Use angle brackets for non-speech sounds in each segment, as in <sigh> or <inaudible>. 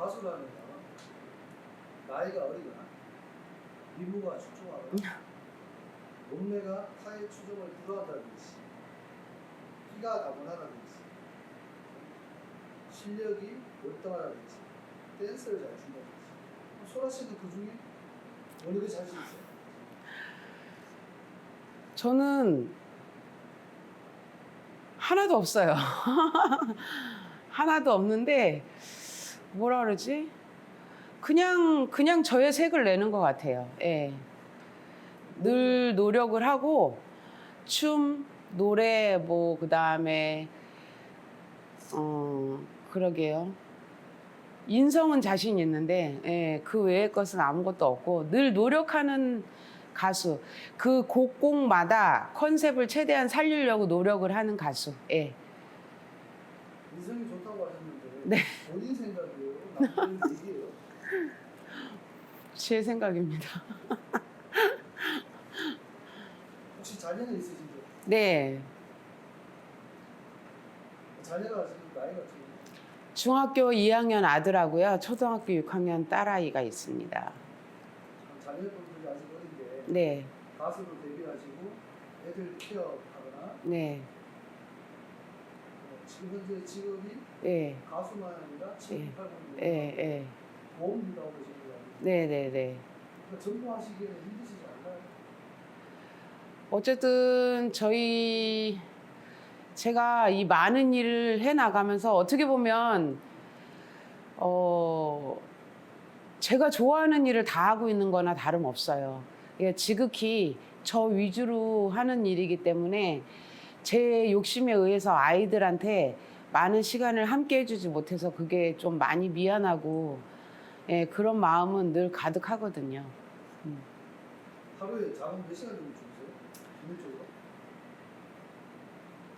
가수라면 나이가 어리거나 미모가 출중하거나 몸매가 타의 추종을 불허한다든지 키가 다문화라든지 실력이 월등하다든지 댄스를 잘 춘다든지 소라 씨는 그 중에 어느 게 자신 있어요? 저는 하나도 없어요. <laughs> 하나도 없는데 뭐라 그러지? 그냥 그냥 저의 색을 내는 것 같아요. 예. 늘 노력을 하고 춤, 노래 뭐 그다음에 어 그러게요. 인성은 자신 있는데 예, 그 외의 것은 아무것도 없고 늘 노력하는 가수. 그 곡곡마다 컨셉을 최대한 살리려고 노력을 하는 가수. 예. 인성이 좋다고 하셨는데 네. 본인 얘기예요? 제 생각입니다. 혹시 자녀는 있으신가요? 네. 자녀가 지금 나이가 어떻게 돼요? 중학교 2학년 아들하고요. 초등학교 6학년 딸아이가 있습니다. 자녀분들이 아직 어린데 네. 가수로 데뷔하시고 애들 케어하거나 네. 어, 지금 현재 직업이 예. 가수만 아니라 7, 8, 9 예. 예. 하고 계신 거예요. 네, 네, 네. 그러니까 전무하시기에는 힘드시지 않나요? 어쨌든 저희 제가 이 많은 일을 해 나가면서 어떻게 보면 어 제가 좋아하는 일을 다 하고 있는 거나 다름없어요. 이게 지극히 저 위주로 하는 일이기 때문에 제 욕심에 의해서 아이들한테 많은 시간을 함께 해주지 못해서 그게 좀 많이 미안하고 예, 그런 마음은 늘 가득하거든요. 하루에 잠은 몇 시간 정도 주무세요? 기본적으로?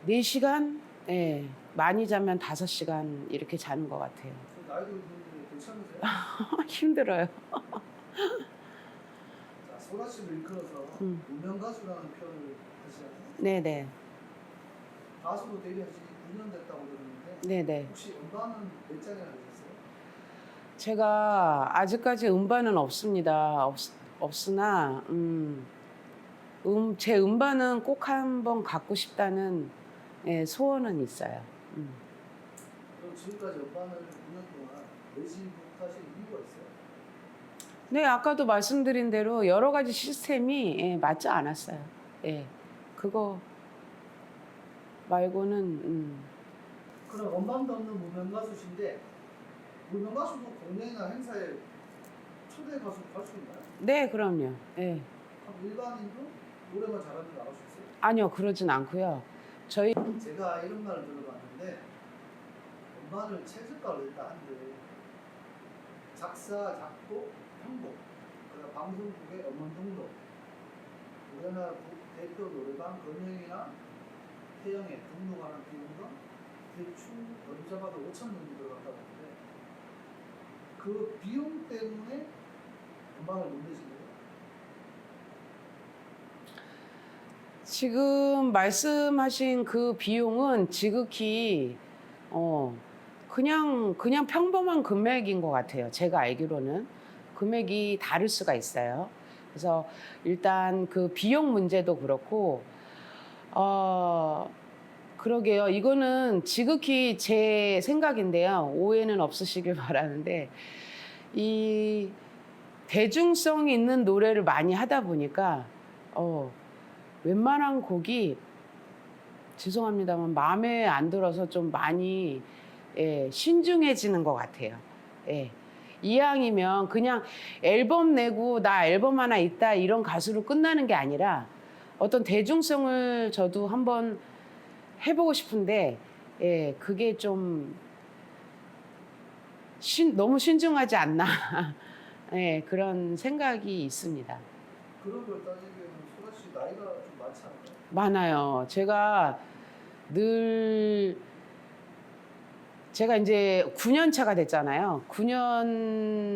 4시간? 예. 많이 자면 5시간 이렇게 자는 것 같아요. 그 나이도 있는데 괜찮으세요? <laughs> 힘들어요. 자, 소라 씨를 일컬어서 음. 무명 가수라는 표현을 하시잖아요. 네네. 가수로 데뷔하신 지 9년 됐다고 들었는데 네네. 혹시 음반은 몇 장이나 되셨어요? 제가 아직까지 음반은 없습니다. 없, 없으나, 음, 음, 제 음반은 꼭 한번 갖고 싶다는 예, 소원은 있어요. 음. 그럼 지금까지 음반을 9년 동안 내지 못하신 이유가 있어요? 네, 아까도 말씀드린 대로 여러 가지 시스템이 예, 맞지 않았어요. 예. 그거 말고는, 음. 그럼 음반도 없는 무명 가수신데 무명 가수도 공연이나 행사에 초대 가수 갈수 있나요? 네, 그럼요. 예. 그럼 일반인도 노래만 잘하면 나갈 수 있어요? 아니요, 그러진 않고요. 저희 제가 이런 말을 들어봤는데 음반을 채집가로 일단 한데 작사, 작곡, 편곡 그다음 방송국의 음원 등록 우리나라 국- 대표 노래방 금형이나 태영에 등록하는 비용은 대충 잡아도 5천 정도 들어간다고 하는데 그 비용 때문에 음반을 못 내신 거예요? 지금 말씀하신 그 비용은 지극히 어 그냥 그냥 평범한 금액인 것 같아요. 제가 알기로는 금액이 다를 수가 있어요. 그래서 일단 그 비용 문제도 그렇고 어 그러게요. 이거는 지극히 제 생각인데요. 오해는 없으시길 <laughs> 바라는데 이 대중성 있는 노래를 많이 하다 보니까 어 웬만한 곡이 죄송합니다만 마음에 안 들어서 좀 많이 예, 신중해지는 것 같아요. 예. 이왕이면 그냥 앨범 내고 나 앨범 하나 있다 이런 가수로 끝나는 게 아니라 어떤 대중성을 저도 한번 해보고 싶은데 예, 그게 좀 신, 너무 신중하지 않나 <laughs> 예, 그런 생각이 있습니다. 그런 걸 따지기에는 소라 씨 나이가 좀 많지 않나요? 많아요. 제가 늘 제가 이제 9년 차가 됐잖아요. 9년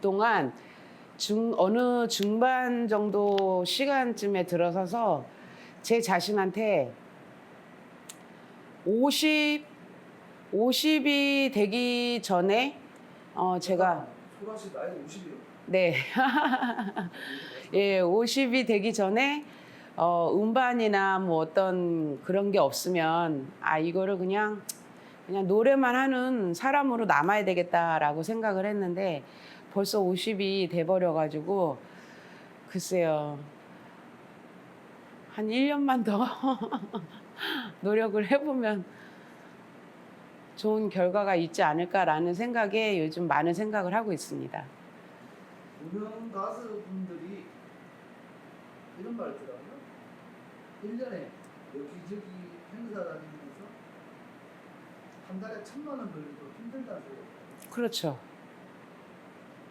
동안 중 어느 중반 정도 시간쯤에 들어서서 제 자신한테 50 50이 되기 전에 어, 제가 소라 씨 나이 50이요? 네. <laughs> 예, 50이 되기 전에 어, 음반이나 뭐 어떤 그런 게 없으면 아 이거를 그냥 그냥 노래만 하는 사람으로 남아야 되겠다라고 생각을 했는데 벌써 50이 돼 버려 가지고 글쎄요. 한 1년만 더 <laughs> 노력을 해 보면 좋은 결과가 있지 않을까라는 생각에 요즘 많은 생각을 하고 있습니다. 유명 가수 분들이 이런 말 있더라고요. 1년에 여기저기 행사 다니면서 한 달에 천만 원 벌기도 힘들다는 소리. 그렇죠.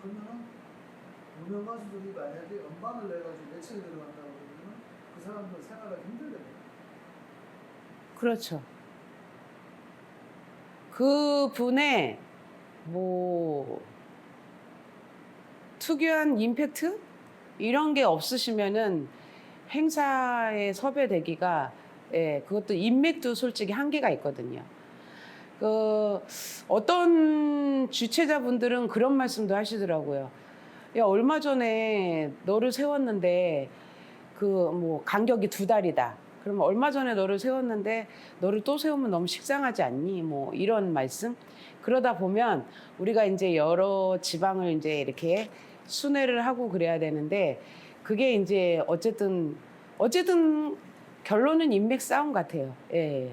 그러면은 유명 가수들이 만약에 음반을 내가지고 매체에 들어간다고 그러면 그 사람들 생활하기 힘들거든요. 그렇죠. 그 분의 뭐 특유한 임팩트 이런 게 없으시면은 행사에 섭외되기가 예, 그것도 인맥도 솔직히 한계가 있거든요. 그 어떤 주최자분들은 그런 말씀도 하시더라고요. 야 얼마 전에 너를 세웠는데 그 뭐 간격이 두 달이다. 그러면 얼마 전에 너를 세웠는데 너를 또 세우면 너무 식상하지 않니? 뭐 이런 말씀. 그러다 보면 우리가 이제 여러 지방을 이제 이렇게 순회를 하고 그래야 되는데 그게 이제 어쨌든 어쨌든 결론은 인맥 싸움 같아요. 예.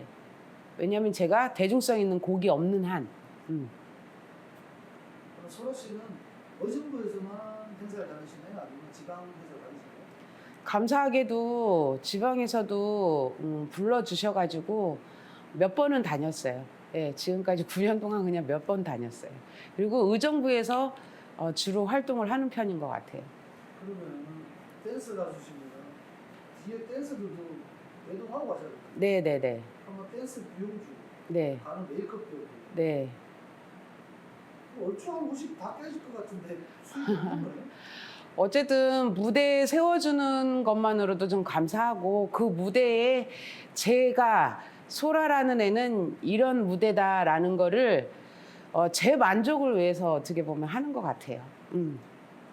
왜냐하면 제가 대중성 있는 곡이 없는 한. 음. 그럼 씨는 어진부에서만 행사를 다니시나요? 아니면 지방 행사 다니시나요? 감사하게도 지방에서도 음, 불러주셔가지고 몇 번은 다녔어요. 예, 지금까지 9년 동안 그냥 몇 번 다녔어요. 그리고 의정부에서 어, 주로 활동을 하는 편인 것 같아요. 그러면 댄스 가수시면 뒤에 댄서들도 매동하고 가셔야 돼요. 네네네. 한번 댄스 비용 주고 네. 가는 메이크업 비용 네. 얼추 한 50 다 깨질 것 같은데 수익이 없는 거예요? <laughs> 어쨌든 무대에 세워주는 것만으로도 좀 감사하고 그 무대에 제가 소라라는 애는 이런 무대다라는 거를 어, 제 만족을 위해서 어떻게 보면 하는 것 같아요. 음.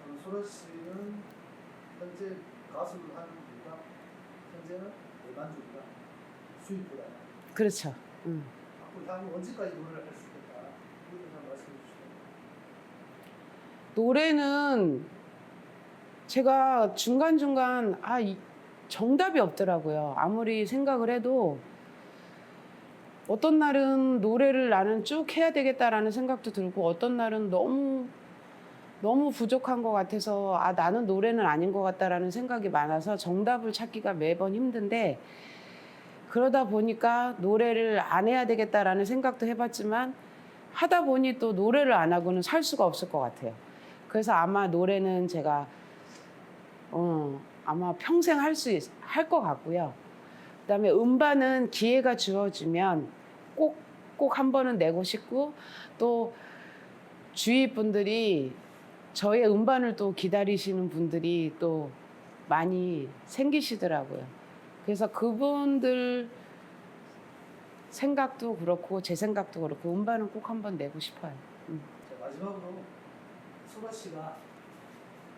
그럼 소라 씨는 현재 가수를 하는 이유가 현재는 대만족이다 수익보다 그렇죠. 음. 향후 언제까지 노래를 할수걸 말씀해 주시죠. 노래는 제가 중간중간 아, 이- 정답이 없더라고요. 아무리 생각을 해도 어떤 날은 노래를 나는 쭉 해야 되겠다라는 생각도 들고 어떤 날은 너무 너무 부족한 것 같아서 아 나는 노래는 아닌 것 같다라는 생각이 많아서 정답을 찾기가 매번 힘든데 그러다 보니까 노래를 안 해야 되겠다라는 생각도 해봤지만 하다 보니 또 노래를 안 하고는 살 수가 없을 것 같아요. 그래서 아마 노래는 제가 어, 아마 평생 할 수 할 것 같고요. 그다음에 음반은 기회가 주어지면 꼭 꼭 한 번은 내고 싶고 또 주위 분들이 저의 음반을 또 기다리시는 분들이 또 많이 생기시더라고요. 그래서 그분들 생각도 그렇고 제 생각도 그렇고 음반은 꼭 한번 내고 싶어요. 자, 마지막으로 소라 씨가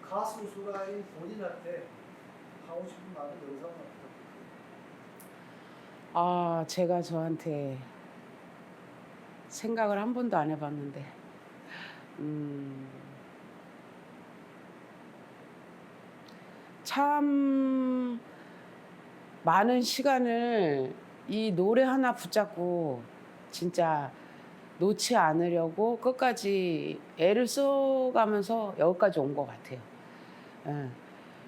가수 소라인 본인한테 하고 싶은 말은 영상을. 아, 제가 저한테 생각을 한 번도 안 해봤는데, 음, 참 많은 시간을 이 노래 하나 붙잡고 진짜 놓지 않으려고 끝까지 애를 써가면서 여기까지 온 것 같아요. 예.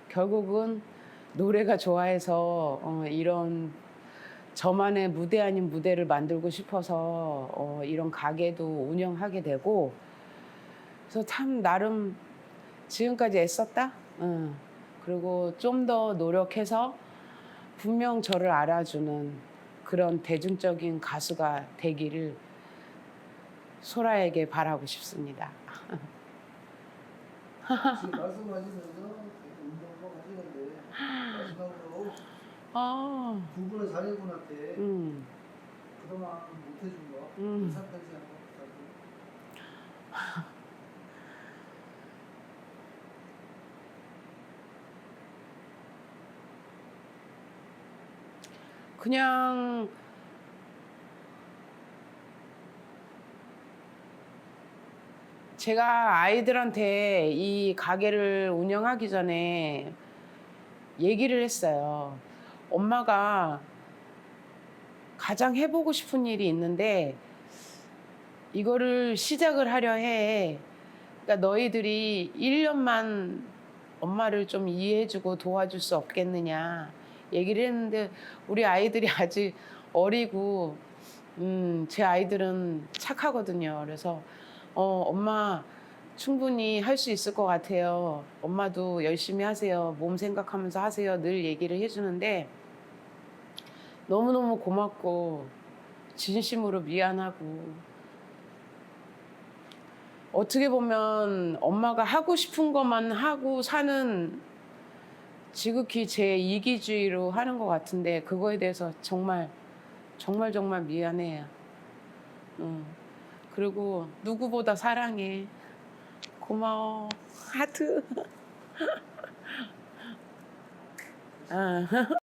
결국은 노래가 좋아해서 어, 이런 저만의 무대 아닌 무대를 만들고 싶어서 어, 이런 가게도 운영하게 되고 그래서 참 나름 지금까지 애썼다. 응. 그리고 좀 더 노력해서 분명 저를 알아주는 그런 대중적인 가수가 되기를 소라에게 바라고 싶습니다. 지금 말씀하시면서 되게 운동도 하시는데 마지막으로 아, 두 분의 자녀분한테 음, 그동안 못해준 거 음. 인사 편지 한번 부탁드립니다. 그냥 제가 아이들한테 이 가게를 운영하기 전에 얘기를 했어요. 엄마가 가장 해보고 싶은 일이 있는데 이거를 시작을 하려 해. 그러니까 너희들이 1년만 엄마를 좀 이해해주고 도와줄 수 없겠느냐 얘기를 했는데 우리 아이들이 <laughs> 아직 어리고 음, 제 아이들은 착하거든요. 그래서 어, 엄마 충분히 할 수 있을 것 같아요. 엄마도 열심히 하세요. 몸 생각하면서 하세요. 늘 얘기를 해주는데 너무너무 고맙고 진심으로 미안하고 어떻게 보면 엄마가 하고 싶은 것만 하고 사는 지극히 제 이기주의로 하는 것 같은데 그거에 대해서 정말 정말 정말 미안해요. 응. 그리고 누구보다 사랑해. 고마워. 하트. <laughs> 아. <laughs>